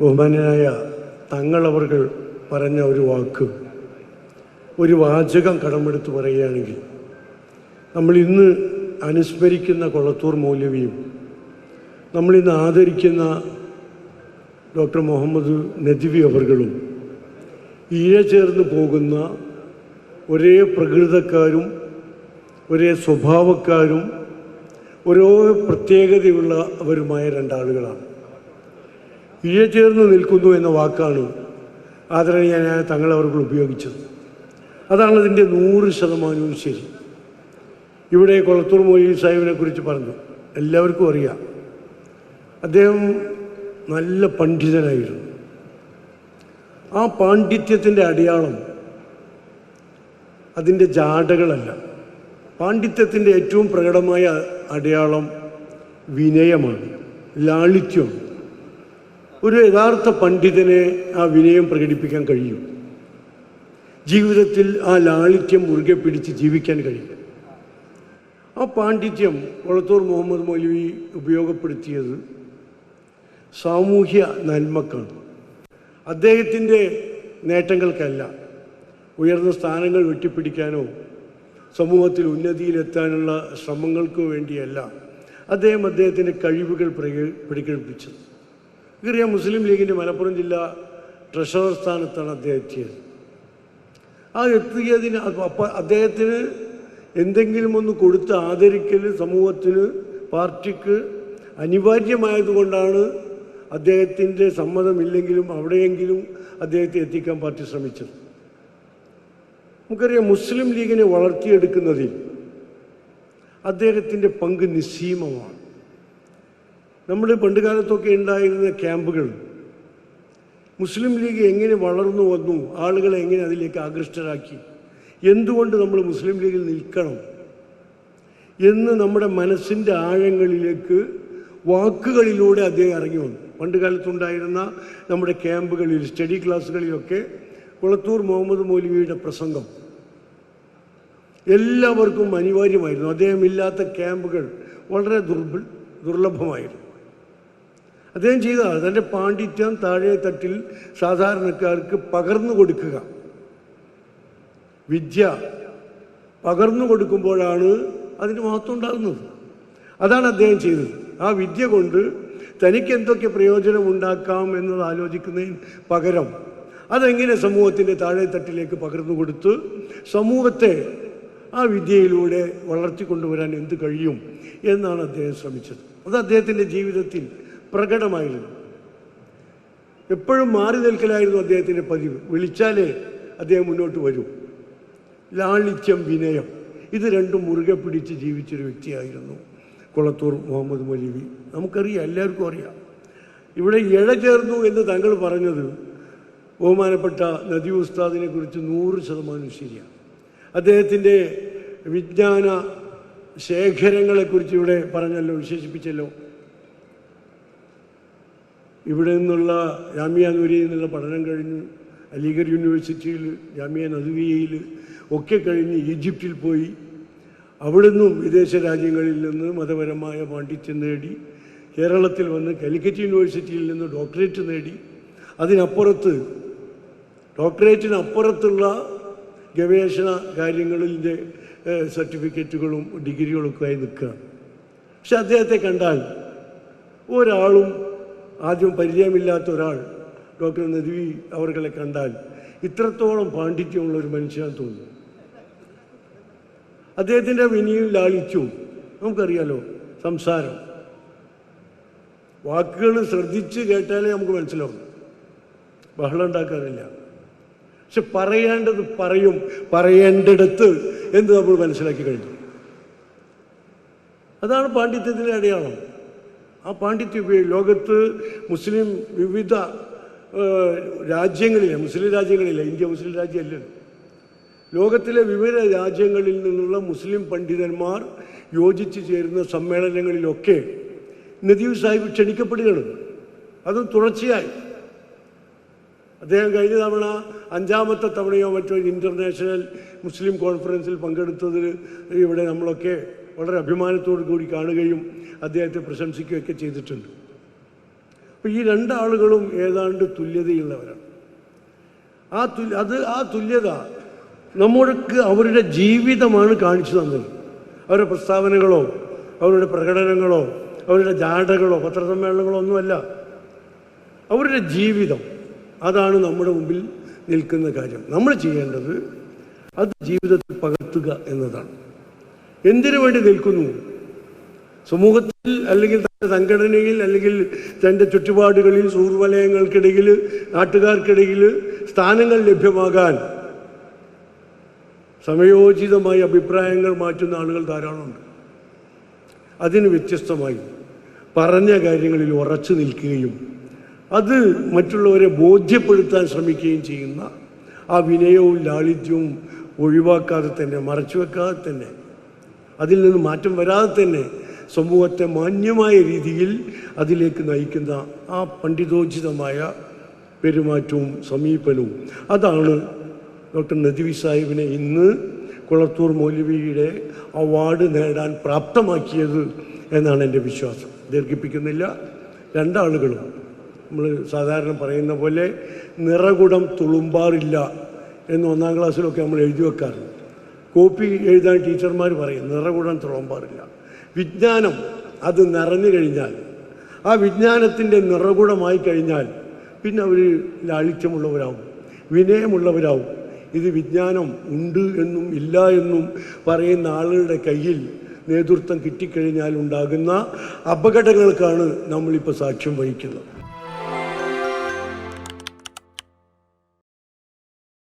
ബഹുമാനായ തങ്ങളവർകൾ പറഞ്ഞ ഒരു വാക്ക്. ഒരു വാചകം കടമെടുത്ത് പറയുകയാണെങ്കിൽ നമ്മൾ ഇന്ന് അനുസ്മരിക്കുന്ന കൊളത്തൂർ മൗലവിയും നമ്മളിന്ന് ആദരിക്കുന്ന ഡോക്ടർ മുഹമ്മദ് നദിവി അവർകളും ഇഴ ചേർന്ന് പോകുന്ന ഒരേ പ്രകൃതക്കാരും ഒരേ സ്വഭാവക്കാരും ഓരോ പ്രത്യേകതയുള്ളവരുമായ രണ്ടാളുകളാണ്. ഇഴ ചേർന്ന് നിൽക്കുന്നു എന്ന വാക്കാണ് ആദരണീയനായ തങ്ങളവർക്ക് ഉപയോഗിച്ചത്. അതാണ് അതിന്റെ നൂറ് ശതമാനവും ശരി. ഇവിടെ കൊളത്തൂർ മൊയ്യീൻ സാഹിബിനെ കുറിച്ച് പറഞ്ഞു. എല്ലാവർക്കും അറിയാം. അദ്ദേഹം നല്ല പണ്ഡിതനായിരുന്നു. ആ പാണ്ഡിത്യത്തിന്റെ അടയാളം അതിന്റെ ജാടകളല്ല. പാണ്ഡിത്യത്തിന്റെ ഏറ്റവും പ്രകടമായ അടയാളം വിനയമാണ് ലാളിത്യമാണ്. ഒരു യഥാർത്ഥ പണ്ഡിതനെ ആ വിനയം പ്രകടിപ്പിക്കാൻ കഴിയും. ജീവിതത്തിൽ ആ ലാളിത്യം മുറുകെ പിടിച്ച് ജീവിക്കാൻ കഴിയും ആ പാണ്ഡിത്യം കൊളത്തൂർ മുഹമ്മദ് മൗലവി ഉപയോഗപ്പെടുത്തിയത് സാമൂഹ്യ നന്മക്കാണ്. അദ്ദേഹത്തിന്റെ നേട്ടങ്ങൾക്കല്ല ഉയർന്ന സ്ഥാനങ്ങൾ വെട്ടിപ്പിടിക്കാനോ സമൂഹത്തിൽ ഉന്നതിയിലെത്താനുള്ള ശ്രമങ്ങൾക്കോ വേണ്ടിയല്ല അദ്ദേഹം അദ്ദേഹത്തിന്റെ കഴിവുകൾ പ്രക- പ്രകടിപ്പിച്ചത്. നമുക്കറിയാം മുസ്ലിം ലീഗിന്റെ മലപ്പുറം ജില്ലാ ട്രഷറർ സ്ഥാനത്താണ് അദ്ദേഹം എത്തിയത്. ആ എത്തിയതിന് അപ്പം അദ്ദേഹത്തിന് എന്തെങ്കിലും ഒന്ന് കൊടുത്ത് ആദരിക്കൽ സമൂഹത്തിന് പാർട്ടിക്ക് അനിവാര്യമായതുകൊണ്ടാണ് അദ്ദേഹത്തിന്റെ സമ്മതമില്ലെങ്കിലും അവിടെയെങ്കിലും അദ്ദേഹത്തെ എത്തിക്കാൻ പാർട്ടി ശ്രമിച്ചത്. നമുക്കറിയാം മുസ്ലിം ലീഗിനെ വളർത്തിയെടുക്കുന്നതിൽ അദ്ദേഹത്തിന്റെ പങ്ക് നിസ്സീമമാണ്. നമ്മുടെ പണ്ടുകാലത്തൊക്കെ ഉണ്ടായിരുന്ന ക്യാമ്പുകൾ. മുസ്ലിം ലീഗ് എങ്ങനെ വളർന്നു വന്നു ആളുകളെ എങ്ങനെ അതിലേക്ക് ആകൃഷ്ടരാക്കി എന്തുകൊണ്ട് നമ്മൾ മുസ്ലിം ലീഗിൽ നിൽക്കണം എന്ന് നമ്മുടെ മനസ്സിന്റെ ആഴങ്ങളിലേക്ക് വാക്കുകളിലൂടെ അദ്ദേഹം ഇറങ്ങി വന്നു. പണ്ട് കാലത്തുണ്ടായിരുന്ന നമ്മുടെ ക്യാമ്പുകളിൽ സ്റ്റഡി ക്ലാസ്സുകളിലൊക്കെ കുളത്തൂർ മുഹമ്മദ് മൗലവിയുടെ പ്രസംഗം എല്ലാവർക്കും അനിവാര്യമായിരുന്നു. അദ്ദേഹം ഇല്ലാത്ത ക്യാമ്പുകൾ വളരെ ദുർബൽ ദുർലഭമായിരുന്നു. അദ്ദേഹം ചെയ്തതാണ് തന്റെ പാണ്ഡിത്യം താഴെ തട്ടിൽ സാധാരണക്കാർക്ക് പകർന്നു കൊടുക്കുക. വിദ്യ പകർന്നു കൊടുക്കുമ്പോഴാണ് അതിന് മഹത്വം ഉണ്ടാകുന്നത്. അതാണ് അദ്ദേഹം ചെയ്തത്. ആ വിദ്യ കൊണ്ട് തനിക്ക് എന്തൊക്കെ പ്രയോജനം ഉണ്ടാക്കാം എന്നത് ആലോചിക്കുന്നതിന് പകരം അതെങ്ങനെ സമൂഹത്തിന്റെ താഴെ തട്ടിലേക്ക് പകർന്നു കൊടുത്ത് സമൂഹത്തെ ആ വിദ്യയിലൂടെ വളർത്തി കൊണ്ടുവരാൻ എന്ത് കഴിയും എന്നാണ് അദ്ദേഹം ശ്രമിച്ചത്. അത് അദ്ദേഹത്തിന്റെ ജീവിതത്തിൽ പ്രകടമായിരുന്നു എപ്പോഴും മാറി നിൽക്കലായിരുന്നു അദ്ദേഹത്തിന്റെ പതിവ്. വിളിച്ചാലേ അദ്ദേഹം മുന്നോട്ട് വരും. ലാളിത്യം വിനയം ഇത് രണ്ടും മുറുകെ പിടിച്ച് ജീവിച്ചൊരു വ്യക്തിയായിരുന്നു കുളത്തൂർ മുഹമ്മദ് മൊലീവി. നമുക്കറിയാം എല്ലാവർക്കും അറിയാം. ഇവിടെ ഇഴ ചേർന്നു എന്ന് താങ്കൾ പറഞ്ഞത് ബഹുമാനപ്പെട്ട നദി ഉസ്താദിനെ കുറിച്ച് നൂറ് ശതമാനം ശരിയാണ്. അദ്ദേഹത്തിന്റെ വിജ്ഞാന ശേഖരങ്ങളെക്കുറിച്ച് ഇവിടെ പറഞ്ഞല്ലോ വിശേഷിപ്പിച്ചല്ലോ. ഇവിടെ നിന്നുള്ള ജാമ്യ നൂരിയിൽ നിന്നുള്ള പഠനം കഴിഞ്ഞ് അലിഗഡ് യൂണിവേഴ്സിറ്റിയിൽ ജാമ്യ നദുവിയയിൽ ഒക്കെ കഴിഞ്ഞ് ഈജിപ്തിൽ പോയി. അവിടുന്നും വിദേശ രാജ്യങ്ങളിൽ നിന്ന് മതപരമായ പാണ്ഡിത്യം നേടി. കേരളത്തിൽ വന്ന് കാലിക്കറ്റ് യൂണിവേഴ്സിറ്റിയിൽ നിന്ന് ഡോക്ടറേറ്റ് നേടി. അതിനപ്പുറത്ത് ഡോക്ടറേറ്റിനപ്പുറത്തുള്ള ഗവേഷണ കാര്യങ്ങളിന്റെ സർട്ടിഫിക്കറ്റുകളും ഡിഗ്രികളൊക്കെ ആയി നിൽക്കുക പക്ഷെ അദ്ദേഹത്തെ കണ്ടാൽ ഒരാളും ആദ്യം പരിചയമില്ലാത്ത ഒരാൾ ഡോക്ടർ നദ്വി അവർകളെ കണ്ടാൽ ഇത്രത്തോളം പാണ്ഡിത്യമുള്ള ഒരു മനുഷ്യനാണ് തോന്നുന്നു. അദ്ദേഹത്തിന്റെ വിനിയും ലാളിച്ചും. നമുക്കറിയാലോ സംസാരം. വാക്കുകൾ ശ്രദ്ധിച്ച് കേട്ടാലേ നമുക്ക് മനസ്സിലാവും ബഹളം ഉണ്ടാക്കാറില്ല. പക്ഷെ പറയേണ്ടത് പറയും പറയേണ്ടിടത്ത് എന്ന് നമ്മൾ മനസ്സിലാക്കി കഴിഞ്ഞു. അതാണ് പാണ്ഡിത്യത്തിന്റെ അടയാളം. ആ പാണ്ഡിത്യം ലോകത്ത് മുസ്ലിം വിവിധ രാജ്യങ്ങളിലെ മുസ്ലിം രാജ്യങ്ങളിലെ ഇന്ത്യ മുസ്ലിം രാജ്യമല്ലല്ലോ ലോകത്തിലെ വിവിധ രാജ്യങ്ങളിൽ നിന്നുള്ള മുസ്ലിം പണ്ഡിതന്മാർ യോജിച്ച് ചേരുന്ന സമ്മേളനങ്ങളിലൊക്കെ നദീവ് സാഹിബ് ക്ഷണിക്കപ്പെടുകയാണ്. അതും തുടർച്ചയായി. അദ്ദേഹം കഴിഞ്ഞ തവണ അഞ്ചാമത്തെ തവണയോ മറ്റോ ഇന്റർനാഷണൽ മുസ്ലിം കോൺഫറൻസിൽ പങ്കെടുത്തതിൽ ഇവിടെ നമ്മളൊക്കെ വളരെ അഭിമാനത്തോടു കൂടി കാണുകയും അദ്ദേഹത്തെ പ്രശംസിക്കുകയൊക്കെ ചെയ്തിട്ടുണ്ട്. അപ്പോൾ ഈ രണ്ടാളുകളും ഏതാണ്ട് തുല്യതയുള്ളവരാണ്. ആ തു അത് ആ തുല്യത നമ്മൾക്ക് അവരുടെ ജീവിതമാണ് കാണിച്ചു തന്നത്. അവരുടെ പ്രസ്താവനകളോ അവരുടെ പ്രകടനങ്ങളോ അവരുടെ ജാടകളോ പത്രസമ്മേളനങ്ങളോ ഒന്നുമല്ല. അവരുടെ ജീവിതം അതാണ് നമ്മുടെ മുമ്പിൽ നിൽക്കുന്ന കാര്യം. നമ്മൾ ചെയ്യേണ്ടത് അത് ജീവിതത്തിൽ പകർത്തുക എന്നതാണ്. എന്തിനു വേണ്ടി നിൽക്കുന്നു? സമൂഹത്തിൽ അല്ലെങ്കിൽ തന്റെ സംഘടനയിൽ അല്ലെങ്കിൽ തന്റെ ചുറ്റുപാടുകളിൽ സൂർവലയങ്ങൾക്കിടയിൽ നാട്ടുകാർക്കിടയിൽ സ്ഥാനങ്ങൾ ലഭ്യമാകാൻ സമയോചിതമായി അഭിപ്രായങ്ങൾ മാറ്റുന്ന ആളുകൾ ധാരാളമുണ്ട്. അതിന് വ്യത്യസ്തമായി പറഞ്ഞ കാര്യങ്ങളിൽ ഉറച്ചു നിൽക്കുകയും അത് മറ്റുള്ളവരെ ബോധ്യപ്പെടുത്താൻ ശ്രമിക്കുകയും ചെയ്യുന്ന ആ വിനയവും ലാളിത്യവും ഒഴിവാക്കാതെ തന്നെ മറച്ചു വെക്കാതെ തന്നെ അതിൽ നിന്ന് മാറ്റം വരാതെ തന്നെ സമൂഹത്തെ മാന്യമായ രീതിയിൽ അതിലേക്ക് നയിക്കുന്ന ആ പണ്ഡിതോചിതമായ പെരുമാറ്റവും സമീപനവും. അതാണ് ഡോക്ടർ നദീവി സാഹിബിനെ ഇന്ന് കുളത്തൂർ മൗലവിയുടെ അവാർഡ് നേടാൻ പ്രാപ്തമാക്കിയത് എന്നാണ് എന്റെ വിശ്വാസം. ദീർഘിപ്പിക്കുന്നില്ല. രണ്ടാളുകളും നമ്മൾ സാധാരണ പറയുന്ന പോലെ നിറകുടം തുളുമ്പാറില്ല എന്ന് ഒന്നാം ക്ലാസ്സിലൊക്കെ നമ്മൾ എഴുതി വെക്കാറുണ്ട്. കോപ്പി എഴുതാൻ ടീച്ചർമാർ പറയും നിറകുടം പാടില്ല വിജ്ഞാനം അത് നിറഞ്ഞു കഴിഞ്ഞാൽ ആ വിജ്ഞാനത്തിന്റെ നിറകുടമായി കഴിഞ്ഞാൽ പിന്നെ അവർ ലാളിത്യമുള്ളവരാവും വിനയമുള്ളവരാവും. ഇത് വിജ്ഞാനം ഉണ്ട് എന്നും ഇല്ല എന്നും പറയുന്ന ആളുകളുടെ കയ്യിൽ നേതൃത്വം കിട്ടിക്കഴിഞ്ഞാൽ ഉണ്ടാകുന്ന അപകടങ്ങൾക്കാണ് നമ്മളിപ്പോൾ സാക്ഷ്യം വഹിക്കുന്നത്.